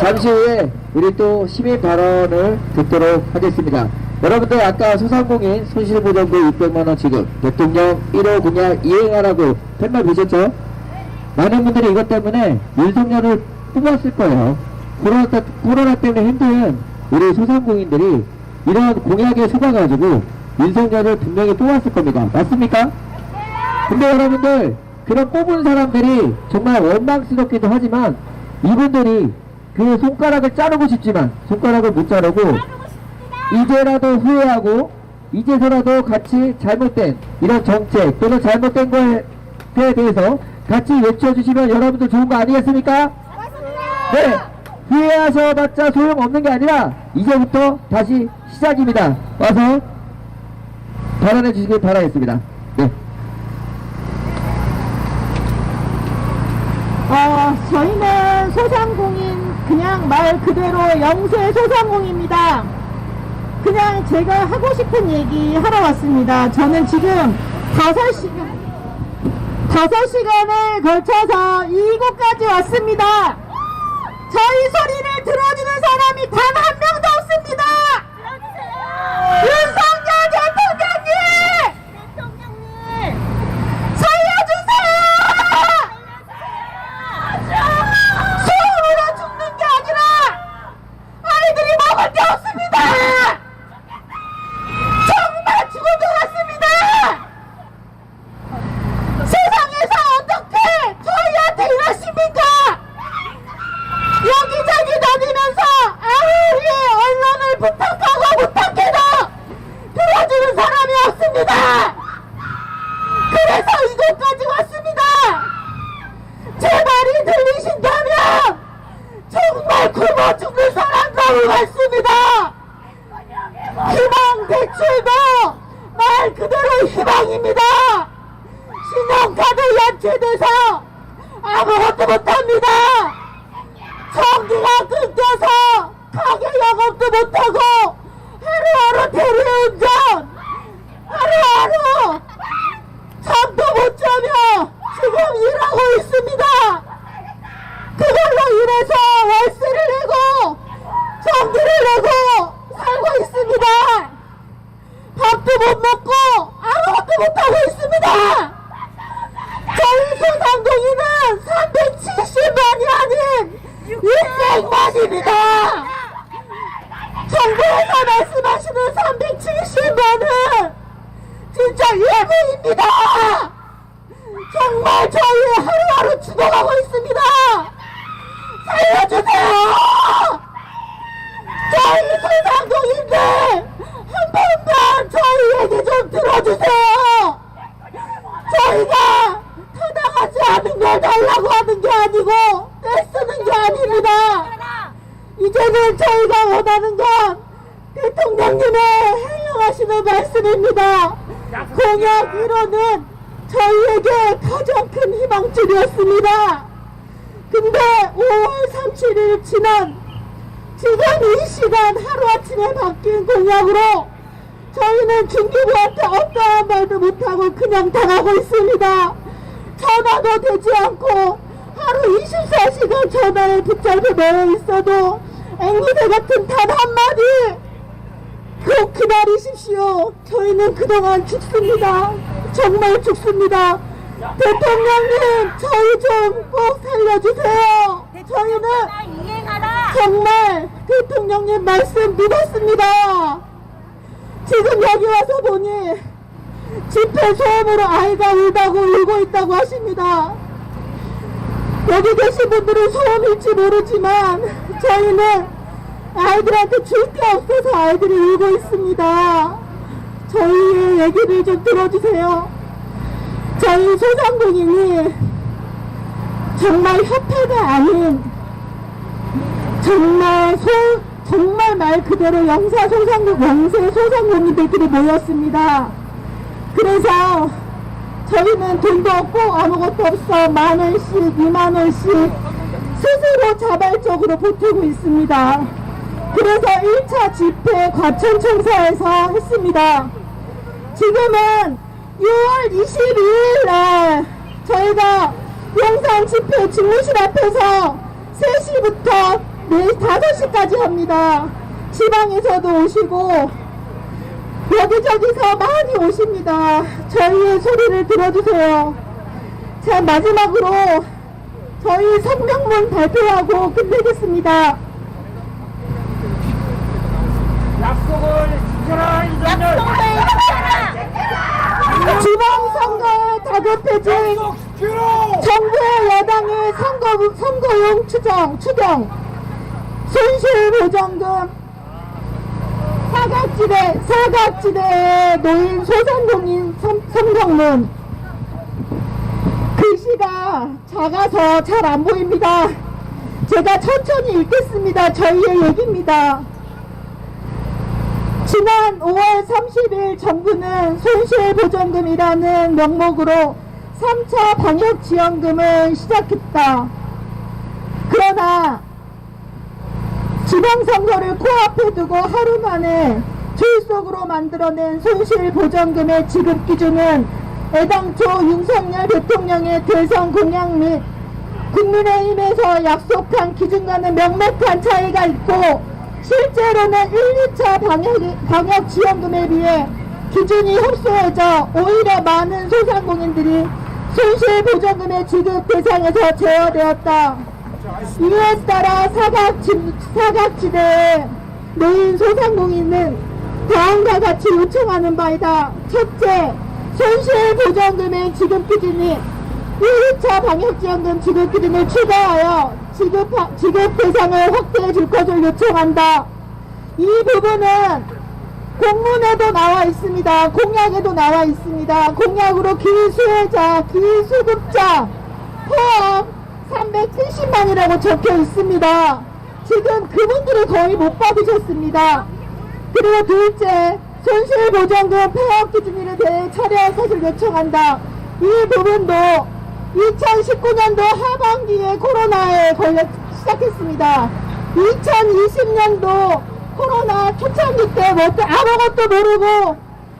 잠시 후에 우리 또 시민 발언을 듣도록 하겠습니다. 여러분들 아까 소상공인 손실보전금 600만원 지급 대통령 1호 공약 이행하라고 팻말 보셨죠? 많은 분들이 이것 때문에 윤석열을 뽑았을 거예요. 코로나, 때- 코로나 때문에 힘든 우리 소상공인들이 이런 공약에 속아가지고 윤석열을 분명히 뽑았을 겁니다. 맞습니까? 근데 여러분들 그런 뽑은 사람들이 정말 원망스럽기도 하지만 이분들이 그 손가락을 자르고 싶지만 손가락을 못 자르고 이제라도 후회하고 이제서라도 같이 잘못된 이런 정책 또는 잘못된 거에 대해서 같이 외쳐주시면 여러분들 좋은 거 아니겠습니까? 네 후회하셔봤자 소용없는 게 아니라 이제부터 다시 시작입니다 와서 발언해 주시길 바라겠습니다 네. 어, 저희는 그냥 말 그대로 영세 소상공입니다. 그냥 제가 하고 싶은 얘기 하러 왔습니다. 저는 지금 다섯 시간 다섯 시간을 걸쳐서 이곳까지 왔습니다. 저희 소리를 들어주는 사람이 단 한 명도 없습니다. 윤석열 대통령님 살려주세요. 소음으로 죽는 게 아니라 아이들이 먹을 게 없습니다. 정말 죽을 것 같습니다. 세상에서 어떻게 저희한테 이러십니까? 여기저기 다니면서 아무리 언론을 부탁하고 부탁해도 들어주는 사람이 없습니다. 그래서 이곳까지 왔습니다. 제 말이 들리신다면 정말 굶어 죽는 사람 너무 많습니다. 희망 대출도 말 그대로 희망입니다. 신용카드 연체돼서 아무것도 못합니다. 전기가 끊겨서 가게 영업도 못하고 하루하루 대리운전 하루하루 잠도 못 자며 지금 일하고 있습니다. 그걸로 일해서 월세를 내고 전기를 내고 있습니다. 밥도 못 먹고 아무것도 못하고 있습니다. 저희 소상공인은 370만이 아닌 600만입니다. 정부에서 말씀하시는 370만은 진짜 예부입니다. 정말 저희 하루하루 죽어가고 있습니다. 살려주세요. 저희 소상공인들 한 번만 저희 얘기 좀 들어주세요. 저희가 타당하지 않은 걸 달라고 하는 게 아니고 떼쓰는 게 아닙니다. 이제는 저희가 원하는 건 대통령님의 말씀입니다. 공약 1호는 저희에게 가장 큰 희망줄이었습니다. 근데 5월 37일 지난 지금 이 시간 하루아침에 바뀐 공약으로 저희는 중기부한테 어떠한 말도 못하고 그냥 당하고 있습니다. 전화도 되지 않고 하루 24시간 전화에 붙잡혀 놓여 있어도 앵무새 같은 단 한마디 꼭 기다리십시오. 저희는 그동안 죽습니다. 정말 죽습니다. 대통령님, 저희 좀 꼭 살려주세요. 저희는. 정말 대통령님 말씀 믿었습니다. 지금 여기 와서 보니 집회 소음으로 아이가 울다고 울고 있다고 하십니다. 여기 계신 분들은 소음일지 모르지만 저희는 아이들한테 줄 게 없어서 아이들이 울고 있습니다. 저희의 얘기를 좀 들어주세요. 저희 소상공인이 정말 협회가 아닌 정말 소, 정말 말 그대로 영사 소상공, 영세 소상공인들끼리 모였습니다. 그래서 저희는 돈도 없고 아무것도 없어 만 원씩, 이만 원씩 스스로 자발적으로 보태고 있습니다. 그래서 1차 집회 과천청사에서 했습니다. 지금은 6월 22일 날 저희가 용산 집회 집무실 앞에서 3시부터 네, 5시까지 합니다. 지방에서도 오시고, 여기저기서 많이 오십니다. 저희의 소리를 들어주세요. 자, 마지막으로 저희 성명문 발표하고 끝내겠습니다. 약속을 지켜라 이정열 지방선거에 다급해진 약속시키라 정부의 여당의 선거, 선거용 추정, 추경, 손실보정금, 사각지대, 사각지대에 놓인 소상공인 성- 성명문. 글씨가 작아서 잘 안 보입니다. 제가 천천히 읽겠습니다. 저희의 얘기입니다. 지난 5월 30일 정부는 손실보전금이라는 명목으로 3차 방역지원금을 시작했다. 그러나 지방선거를 코앞에 두고 하루 만에 졸속으로 만들어낸 손실보전금의 지급 기준은 애당초 윤석열 대통령의 대선 공약 및 국민의힘에서 약속한 기준과는 명백한 차이가 있고 실제로는 1, 2차 방역, 방역 지원금에 비해 기준이 협소해져 오히려 많은 소상공인들이 손실보전금의 지급 대상에서 제어되었다. 이에 따라 사각지, 사각지대에 놓인 소상공인은 다음과 같이 요청하는 바이다. 첫째, 손실보전금의 지급 기준이 1차 방역지원금 지급 기준을 추가하여 지급, 지급 대상을 확대해 줄 것을 요청한다. 이 부분은 공문에도 나와 있습니다. 공약에도 나와 있습니다. 공약으로 기수혜자, 기수급자 포함 370만이라고 적혀 있습니다. 지금 그분들이 거의 못 받으셨습니다. 그리고 둘째, 손실보전금 폐업 기준일에 대해 철회할 것을 요청한다. 이 부분도 2019년도 하반기에 코로나에 걸려 시작했습니다. 2020년도 코로나 초창기 때뭐 아무것도 모르고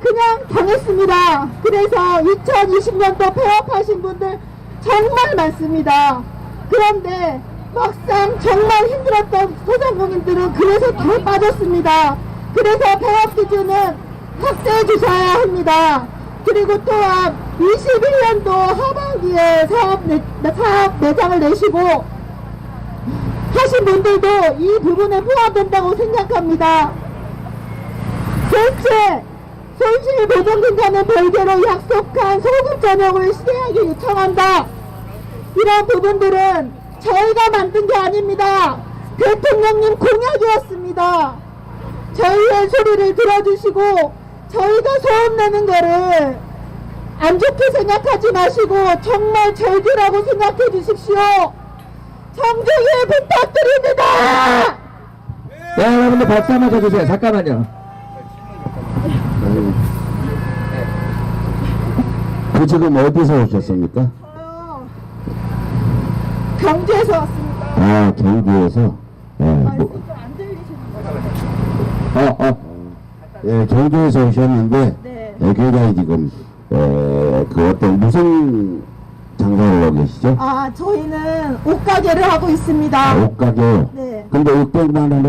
그냥 당했습니다. 그래서 2020년도 폐업하신 분들 정말 많습니다. 그런데 막상 정말 힘들었던 소상공인들은 그래서 다 빠졌습니다. 그래서 폐업 기준은 확대해 주셔야 합니다. 그리고 또한 21년도 하반기에 사업, 내, 사업 내장을 내시고 하신 분들도 이 부분에 포함된다고 생각합니다. 셋째, 손실보전금과는 별개로 약속한 소급 전역을 시행하기 요청한다. 이런 부분들은 저희가 만든 게 아닙니다. 대통령님 공약이었습니다. 저희의 소리를 들어주시고 저희가 소음 내는 거를 안 좋게 생각하지 마시고 정말 절규라고 생각해 주십시오. 정중히 부탁드립니다. 네, 여러분들 박수 한번 쳐주세요. 잠깐만요. 그 지금 어디서 오셨습니까? 저요. 경주에서 왔습니다. 아 경주에서 예, 뭐, 말씀 좀안 들리시는 거죠? 어, 어, 예, 경주에서 오셨는데 네. 예, 굉장히 지금 에, 그 어떤 무슨 장사를 하고 계시죠? 아, 저희는 옷가게를 하고 있습니다. 아, 옷가게요. 네. 근데 600만 원을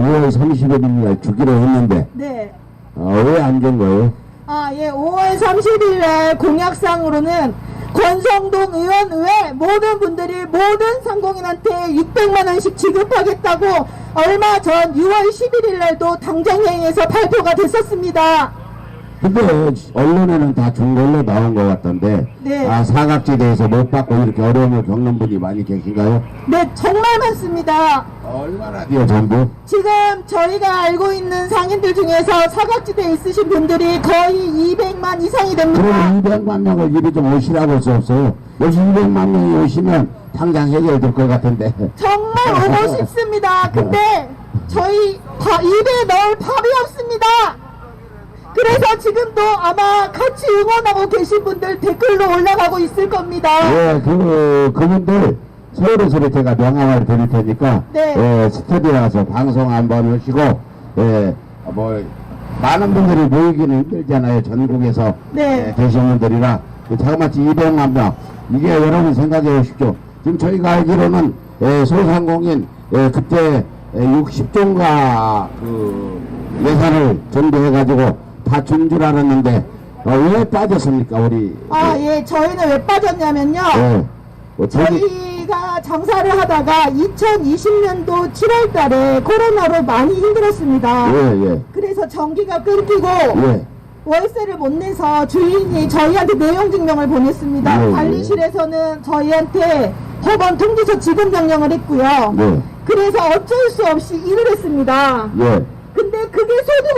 5월 30일 날 주기로 했는데 네. 어, 왜안 준 거예요? 아, 예, 5월 30일에 공약상으로는 권성동 의원 외 모든 분들이 모든 상공인한테 600만 원씩 지급하겠다고 얼마 전 6월 11일 날도 당정회의에서 발표가 됐었습니다. 근데 언론에는 다준 걸로 나온 것 같던데 네. 아 사각지대에서 못 받고 이렇게 어려움을 겪는 분이 많이 계신가요? 네, 정말 많습니다. 얼마나 돼요 전부? 지금 저희가 알고 있는 상인들 중에서 사각지대에 있으신 분들이 거의 200만 이상이 됩니다. 그럼 200만 명을 이리 좀 오시라고 할 수 없어요. 여기 200만 명이 오시면 당장 해결될 것 같은데. 정말 오고 싶습니다. 근데 저희 바- 입에 넣을 밥이 없습니다. 그래서 지금도 아마 같이 응원하고 계신 분들 댓글로 올라가고 있을 겁니다. 예, 그, 그분들 서울에서 제가 명함을 드릴 테니까, 네. 예, 스터디 나가서 방송 한번 하시고, 예, 뭐, 많은 분들이 모이기는 힘들잖아요. 전국에서 네. 예, 계신 분들이라. 그 자그마치 200만 명. 이게 여러분 생각해 보십시오. 지금 저희가 알기로는 예, 소상공인 예, 그때 60조인가 그 예산을 정부해가지고 다 준 줄 알았는데 어, 왜 빠졌습니까 우리? 아, 예, 저희는 왜 빠졌냐면요. 예. 어, 저기- 저희가 장사를 하다가 2020년도 7월 달에 코로나로 많이 힘들었습니다. 예, 예, 그래서 전기가 끊기고 예. 월세를 못 내서 주인이 저희한테 내용 증명을 보냈습니다. 예, 예. 관리실에서는 저희한테 법원 통지서 지급 명령을 했고요. 예. 그래서 어쩔 수 없이 일을 했습니다. 예.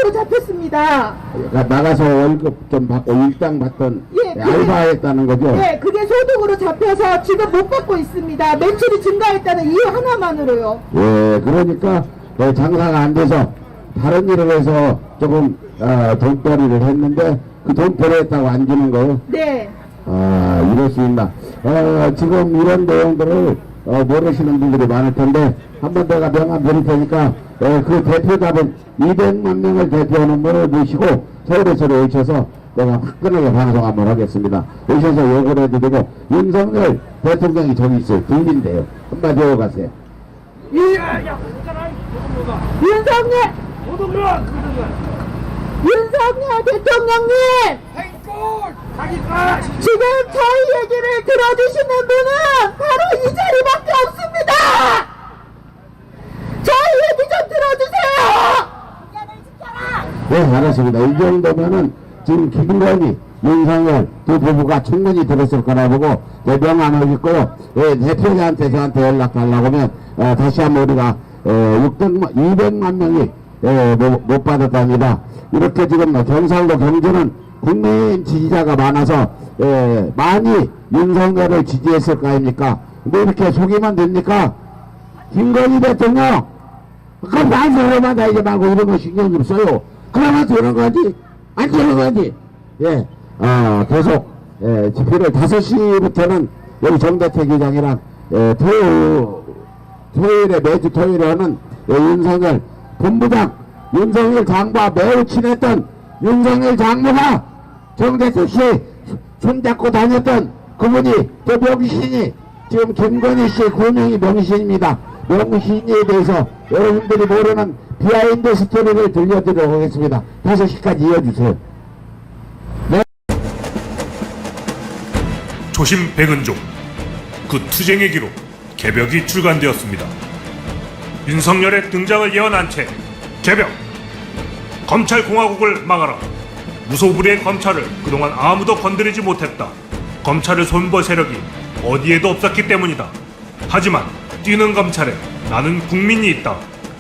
소득으로 잡혔습니다. 그러니까 나가서 월급 좀 받고 일당 받던 예, 그게- 알바했다는 거죠? 네, 그게 소득으로 잡혀서 지금 못 받고 있습니다. 매출이 증가했다는 이유 하나만으로요. 예, 그러니까 그 장사가 안 돼서 다른 일을 해서 조금 어, 돈벌이를 했는데 그 돈벌이 했다고 안 주는 거예요? 네. 아, 이럴 수 있나. 어, 지금 이런 내용들을 어, 모르시는 분들이 많을 텐데 한 번 내가 명함 드릴 테니까 어, 그 대표 답은 200만 명을 대표하는 분을 모시고 서울에서 오셔서 내가 화끈하게 방송 한번 하겠습니다. 오셔서 욕을 해도 되고 윤석열 대통령이 저기 있어요. 들린대요. 한마디 하고 가세요. 윤석열, 윤석열 대통령님! 지금 저희 얘기를 들어주시는 분은 바로 이 자리밖에 없습니다! 저희 얘기 좀 들어주세요! 네, 알았습니다. 이 정도면은 지금 김건희, 윤석열 두 부부가 충분히 들었을 거라 보고 네, 명함을 읽고요. 예, 대표자한테 저한테 연락 달라고 하면 어, 다시 한번 우리가 어, 600만, 200만 명이 예, 못, 못 받았답니다. 이렇게 지금 뭐 경상도 경주는 국민 지지자가 많아서 예, 많이 윤석열을 지지했을 거 아닙니까? 근데 이렇게 속이면 됩니까? 김건희 대통령 그럼 난소리만 다니지 말고 이런 거 신경 좀 써요. 그러면 되는 거지. 안 되는 거지. 예, 어, 계속, 예, 집회를 5시부터는 여기 정대태 기장이랑, 예, 토요일, 토요일에, 매주 토요일에 하는 예, 윤석열 본부장, 윤석열 장과 매우 친했던 윤석열 장모가 정대태 씨 손잡고 다녔던 그분이 저 명신이 지금 김건희 씨의 구명이 명신입니다. 명신에 대해서 여러분들이 모르는 비하인드 스토리를 들려드리도록 하겠습니다. 5시까지 이어주세요. 조심 백은종 그 투쟁의 기록 개벽이 출간되었습니다. 윤석열의 등장을 예언한 채 개벽 검찰 공화국을 막아라 무소불위의 검찰을 그동안 아무도 건드리지 못했다. 검찰을 손볼 세력이 어디에도 없었기 때문이다. 하지만 뛰는 검찰에 나는 국민이 있다.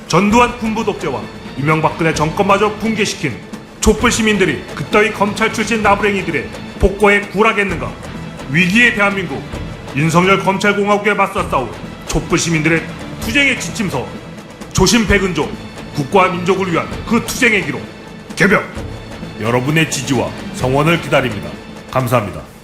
전두환 군부 독재와 이명박근혜 정권마저 붕괴시킨 촛불 시민들이 그따위 검찰 출신 나부랭이들의 복고에 굴하겠는가? 위기의 대한민국 윤석열 검찰공화국에 맞서 싸울 촛불 시민들의 투쟁의 지침서 조심 백은종 국가와 민족을 위한 그 투쟁의 기록 개벽 여러분의 지지와 성원을 기다립니다. 감사합니다.